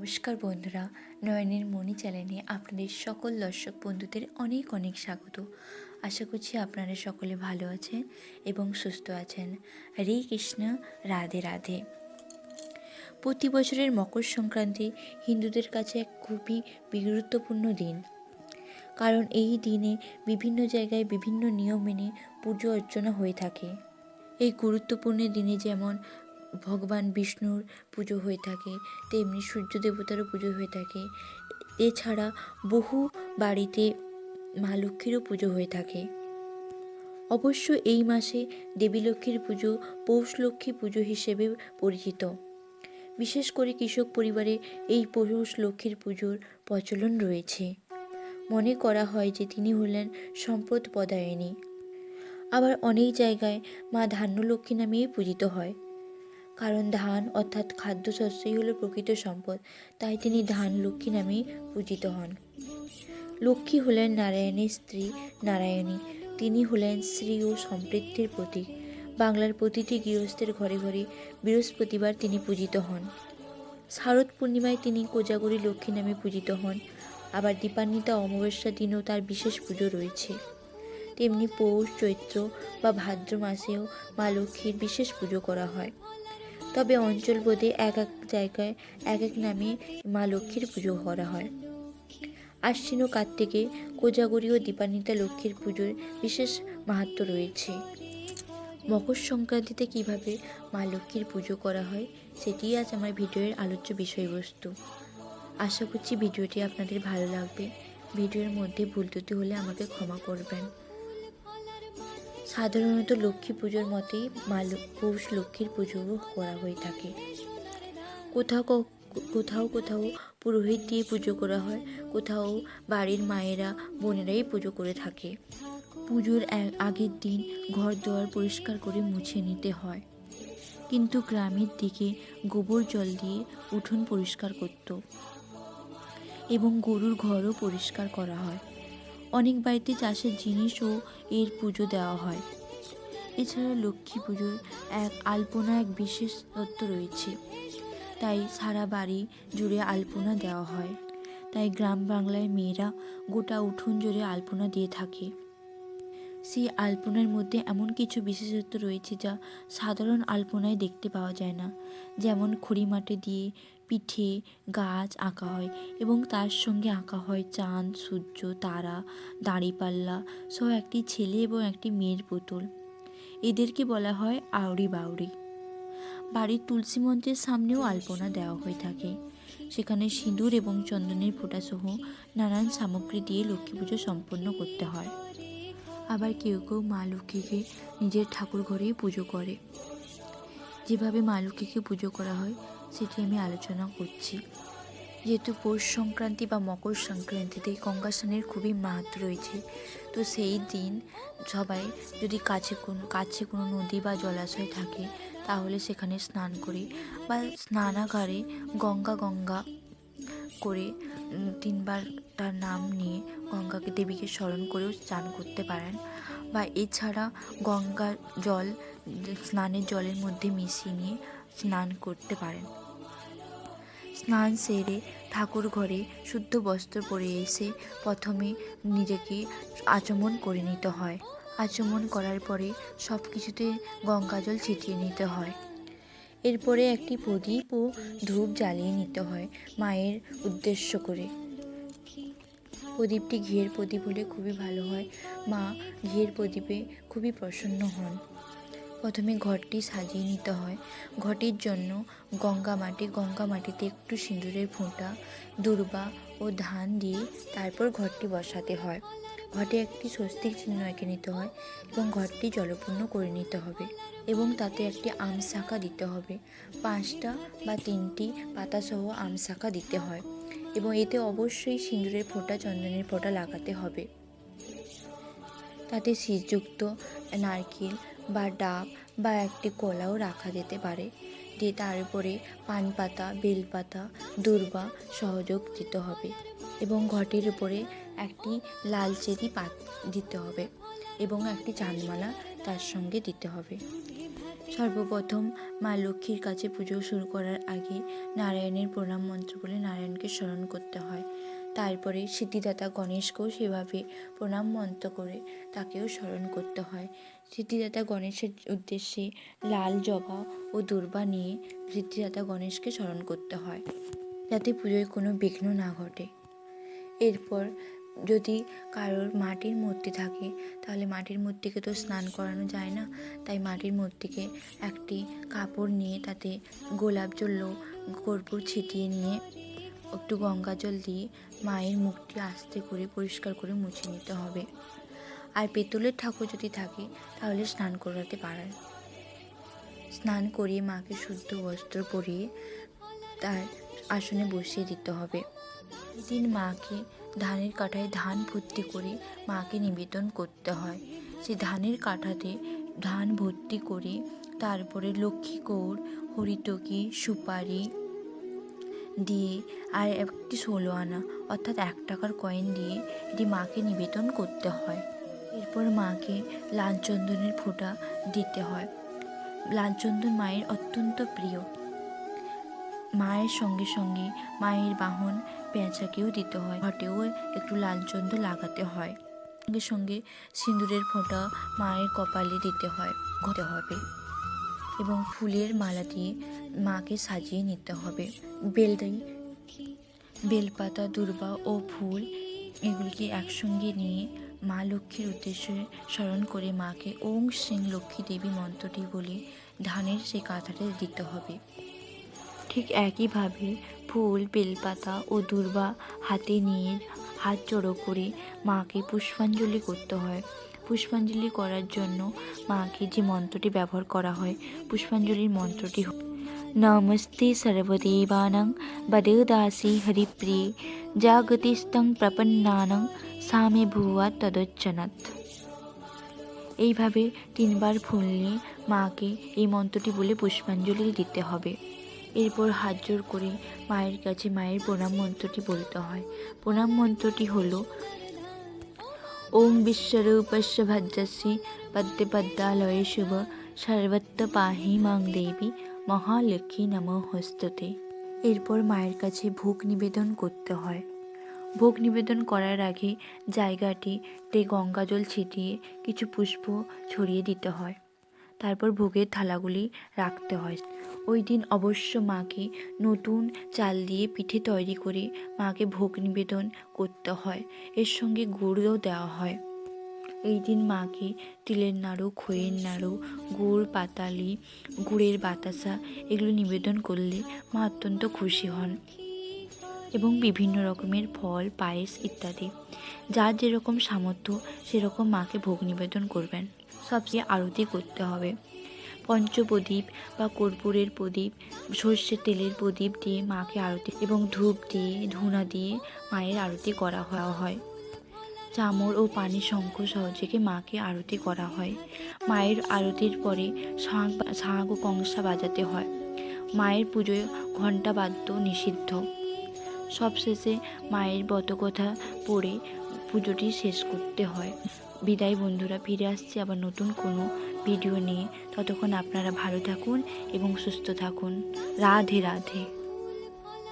নমস্কার বন্ধুরা, নয়নের মণি চ্যানেলে আপনাদের সকল দর্শক বন্ধুদের অনেক অনেক স্বাগত। আশা করছি আপনারা সকলে ভালো আছেন এবং সুস্থ আছেন। হরে কৃষ্ণ, রাধে রাধে। প্রতি বছরের মকর সংক্রান্তি হিন্দুদের কাছে এক খুবই গুরুত্বপূর্ণ দিন। কারণ এই দিনে বিভিন্ন জায়গায় বিভিন্ন নিয়ম মেনে পুজো অর্চনা হয়ে থাকে। এই গুরুত্বপূর্ণ দিনে যেমন ভগবান বিষ্ণুর পুজো হয়ে থাকে, তেমনি সূর্য দেবতারও পুজো হয়ে থাকে। এছাড়া বহু বাড়িতে মা লক্ষ্মীরও পুজো হয়ে থাকে। অবশ্য এই মাসে দেবী লক্ষ্মীর পুজো পৌষ লক্ষ্মী পুজো হিসেবে পরিচিত। বিশেষ করে কৃষক পরিবারে এই পৌষ লক্ষ্মীর পুজোর প্রচলন রয়েছে। মনে করা হয় যে তিনি হলেন সম্পদ পদায়নী। আবার অনেক জায়গায় মা ধান্যলক্ষ্মী নামেই পূজিত হয়। কারণ ধান অর্থাৎ খাদ্যশস্যই হলো প্রকৃত সম্পদ। তাই তিনি ধান লক্ষ্মী নামেই পূজিত হন। লক্ষ্মী হলেন নারায়ণের স্ত্রী নারায়ণী। তিনি হলেন শ্রী ও সমৃদ্ধির প্রতীক। বাংলার প্রতিটি গৃহস্থের ঘরে ঘরে বৃহস্পতিবার তিনি পূজিত হন। শারদ পূর্ণিমায় তিনি কোজাগরী লক্ষ্মী নামে পূজিত হন। আবার দীপান্বিতা অমাবস্যা দিনেও তার বিশেষ পুজো রয়েছে। তেমনি পৌষ, চৈত্র বা ভাদ্র মাসেও মা লক্ষ্মীর বিশেষ পুজো করা হয়। তবে অঞ্চল বোধে এক এক জায়গায় এক এক নামে মা লক্ষ্মীর পুজো করা হয়। আশ্বিন ও কার্তিকে কোজাগরী ও দীপান্বিতা লক্ষ্মীর পুজোর বিশেষ মাহাত্ম রয়েছে। মকর সংক্রান্তিতে কীভাবে মা লক্ষ্মীর পুজো করা হয় সেটিই আজ আমার ভিডিওর আলোচ্য বিষয়বস্তু। আশা করছি ভিডিওটি আপনাদের ভালো লাগবে। ভিডিওর মধ্যে ভুল ত্রুটি হলে আমাকে ক্ষমা করবেন। সাধারণত লক্ষ্মী পুজোর মতেই মা পৌষ লক্ষ্মীর পুজোও করা হয়ে থাকে। কোথাও কোথাও কোথাও পুরোহিত দিয়ে পুজো করা হয়, কোথাও বাড়ির মায়েরা, বোনেরাই পুজো করে থাকে। পুজোর আগের দিন ঘর দুয়ার পরিষ্কার করে মুছে নিতে হয়। কিন্তু গ্রামের দিকে গোবর জল দিয়ে উঠোন পরিষ্কার করত এবং গরুর ঘরও পরিষ্কার করা হয়। অনেক বাড়িতে চাষের জিনিসও এর পুজো দেওয়া হয়। এছাড়া লক্ষ্মী পুজোর এক আলপনা এক বিশেষ তত্ত্ব রয়েছে। তাই সারা বাড়ি জুড়ে আলপনা দেওয়া হয়। তাই গ্রাম বাংলায় মেয়েরা গোটা উঠোন জুড়ে আলপনা দিয়ে থাকে। সেই আলপনার মধ্যে এমন কিছু বিশেষত্ব রয়েছে যা সাধারণ আলপনায় দেখতে পাওয়া যায় না। যেমন খড়ি মাটি দিয়ে পিঠে গাছ আঁকা হয় এবং তার সঙ্গে আঁকা হয় চাঁদ, সূর্য, তারা, দাঁড়িপাল্লা সহ একটি ছেলে এবং একটি মেয়ের পুতুল। এদেরকে বলা হয় আউরি বাউরি বাড়ির তুলসী মঞ্চের সামনেও আলপনা দেওয়া হয়ে থাকে। সেখানে সিঁদুর এবং চন্দনের ফোঁটাসহ নানান সামগ্রী দিয়ে লক্ষ্মী পুজো সম্পন্ন করতে হয়। আবার কেউ কেউ মা লক্ষ্মীকে নিজের ঠাকুর ঘরেই পুজো করে। যেভাবে মা লক্ষ্মীকে পুজো করা হয়, সেটি আমি আলোচনা করছি। যেহেতু পৌষ সংক্রান্তি বা মকর সংক্রান্তিতে গঙ্গা স্নানের খুবই মাহাত্ম রয়েছে, তো সেই দিন সবাই যদি কাছে কোনো কাছে কোনো নদী বা জলাশয় থাকে, তাহলে সেখানে স্নান করি। বা স্নানাগারে গঙ্গা গঙ্গা করে তিনবার তার নাম নিয়ে গঙ্গাকে দেবীকে স্মরণ করেও স্নান করতে পারেন বা এছাড়া গঙ্গার জল, স্নানের জলের মধ্যে মিশিয়ে নিয়ে স্নান করতে পারেন। স্নান সেরে ঠাকুর ঘরে শুদ্ধ বস্ত্র পরে এসে প্রথমে নিজেকে আচমন করে নিতে হয়। আচমন করার পরে সব কিছুতে গঙ্গা জল ছিটিয়ে নিতে হয়। এরপরে একটি প্রদীপ ও ধূপ জ্বালিয়ে নিতে হয় মায়ের উদ্দেশ্য করে। প্রদীপটি ঘিয়ের প্রদীপ হলে খুবই ভালো হয়। মা ঘিয়ের প্রদীপে খুবই প্রসন্ন হন। প্রথমে ঘরটি সাজিয়ে নিতে হয়। ঘটির জন্য গঙ্গা মাটি, গঙ্গা মাটিতে একটু সিঁদুরের ফোঁটা, দুর্বা ও ধান দিয়ে তারপর ঘরটি বসাতে হয়। ঘটে একটি স্বস্তিক চিহ্ন এঁকে নিতে হয় এবং ঘরটি জলপূর্ণ করে নিতে হবে এবং তাতে একটি আম শাখা দিতে হবে। পাঁচটা বা তিনটি পাতাসহ আম শাখা দিতে হয় এবং এতে অবশ্যই সিঁদুরের ফোঁটা, চন্দনের ফোঁটা লাগাতে হবে। তাতে শীষযুক্ত নারকেল বা ডাব বা একটি কলাও রাখা যেতে পারে দিয়ে তার উপরে পান পাতা বেলপাতা, দূর্বা সহযোগ দিতে হবে এবং ঘটির উপরে একটি লাল চেরি পাত দিতে হবে এবং একটি চাঁদমালা তার সঙ্গে দিতে হবে। সর্বপ্রথম মা লক্ষ্মীর কাছে পুজো শুরু করার আগে নারায়ণের প্রণাম মন্ত্র বলে নারায়ণকে স্মরণ করতে হয়। তারপরে সিদ্ধিদাতা গণেশকেও সেভাবে প্রণাম মন্ত্র করে তাকেও স্মরণ করতে হয়। সিদ্ধিদাতা গণেশের উদ্দেশ্যে লাল জবা ও দুর্বা নিয়ে সিদ্ধিদাতা গণেশকে স্মরণ করতে হয়, যাতে পুজোয় কোনো বিঘ্ন না ঘটে। এরপর যদি কারোর মাটির মূর্তি থাকে, তাহলে মাটির মূর্তিকে তো স্নান করানো যায় না, তাই মাটির মূর্তিকে একটি কাপড় নিয়ে তাতে গোলাপ জল কর্পূর ছিটিয়ে নিয়ে একটু গঙ্গা জল দিয়ে মায়ের মুখটি আস্তে করে পরিষ্কার করে মুছে নিতে হবে। আর পেতলের ঠাকুর যদি থাকে, তাহলে স্নান করাতে পারেন স্নান করিয়ে মাকে শুদ্ধ বস্ত্র পরিয়ে তার আসনে বসিয়ে দিতে হবে। দিন মাকে ধানের কাঠায় ধান ভর্তি করে মাকে নিবেদন করতে হয়। সেই ধানের কাঠাতে ধান ভর্তি করে তারপরে লক্ষ্মী কৌর, হরিতকি, সুপারি দিয়ে আর একটি ষোলো আনা, অর্থাৎ এক টাকার কয়েন দিয়ে এটি মাকে নিবেদন করতে হয়। এরপর মাকে লাল চন্দনের ফোঁটা দিতে হয়। লাল চন্দন মায়ের অত্যন্ত প্রিয়। মায়ের সঙ্গে সঙ্গে মায়ের বাহন পেঁচাকেও দিতে হয়। ঘটেও একটু লাল চন্দন লাগাতে হয়। সঙ্গে সঙ্গে সিঁদুরের ফোঁটা মায়ের কপালে দিতে হয়। হতে হবে। এবং ফুলের মালা দিয়ে মাকে সাজিয়ে নিতে হবে। বেলটাই বেলপাতা, দুর্বা ও ফুল এগুলিকে একসঙ্গে নিয়ে মা লক্ষ্মীর উদ্দেশ্যে স্মরণ করে মাকে ওং সিং লক্ষ্মী দেবী মন্ত্রটি বলে ধানের সেই কাঁথাতে দিতে হবে। ঠিক একইভাবে ফুল, বেলপাতা ও দুর্বা হাতে নিয়ে হাত জড়ো করে মাকে পুষ্পাঞ্জলি করতে হয়। পুষ্পাঞ্জলি করার জন্য মাকে যে মন্ত্রটি ব্যবহার করা হয়, পুষ্পাঞ্জলির মন্ত্রটি নমস্তে সর্বদেবানাং বদেদাসি হরিপ্রিয়ে জাগতিস্তং প্রপন্নানাং সামে ভুয়া তদচ্চনাথ এইভাবে তিনবার ফুল নিয়ে মাকে এই মন্ত্রটি বলে পুষ্পাঞ্জলি দিতে হবে। এরপর হাত জোর করে মায়ের কাছে মায়ের প্রণাম মন্ত্রটি বলতে হয়। প্রণাম মন্ত্রটি হলো, ওম বিশ্বরূপস্য ভজ্রস্যি পদ্মে পদ্মালয়ে শুভ সর্বত্র পাহি মাং দেবী মহালক্ষ্মী নম হস্ততে। এরপর মায়ের কাছে ভোগ নিবেদন করতে হয়। ভোগ নিবেদন করার আগে জায়গাটিতে গঙ্গাজল ছিটিয়ে কিছু পুষ্প ছড়িয়ে দিতে হয়। তারপর ভোগের থালাগুলি রাখতে হয়। ওই দিন অবশ্য মাকে নতুন চাল দিয়ে পিঠে তৈরি করে মাকে ভোগ নিবেদন করতে হয়। এর সঙ্গে গুড়ও দেওয়া হয়। এই দিন মাকে তিলের নাড়ু, খইয়ের নাড়ু, গুড়, পাতালি, গুড়ের বাতাসা এগুলো নিবেদন করলে মা অত্যন্ত খুশি হন এবং বিভিন্ন রকমের ফল, পায়েস ইত্যাদি। যার যেরকম সামর্থ্য, সেরকম মাকে ভোগ নিবেদন করবেন। সবচেয়ে আরতি করতে হবে। পঞ্চপ্রদীপ বা কর্পূরের প্রদীপ, সর্ষের তেলের প্রদীপ দিয়ে মাকে আরতি এবং ধূপ দিয়ে, ধুনা দিয়ে মায়ের আরতি করা হওয়া হয়। চামর ও পানি শঙ্খ সহযোগে মাকে আরতি করা হয়। মায়ের আরতির পরে শাঁখ শাঁখ ও কংসা বাজাতে হয়। মায়ের পুজোয় ঘণ্টা বাদ্য নিষিদ্ধ। সবশেষে মায়ের বতকথা পড়ে পুজোটি শেষ করতে হয়। বিদায় বন্ধুরা, ফিরে আসছি আবার নতুন কোনো ভিডিও নিয়ে। ততক্ষণ আপনারা ভালো থাকুন এবং সুস্থ থাকুন। রাধে রাধে।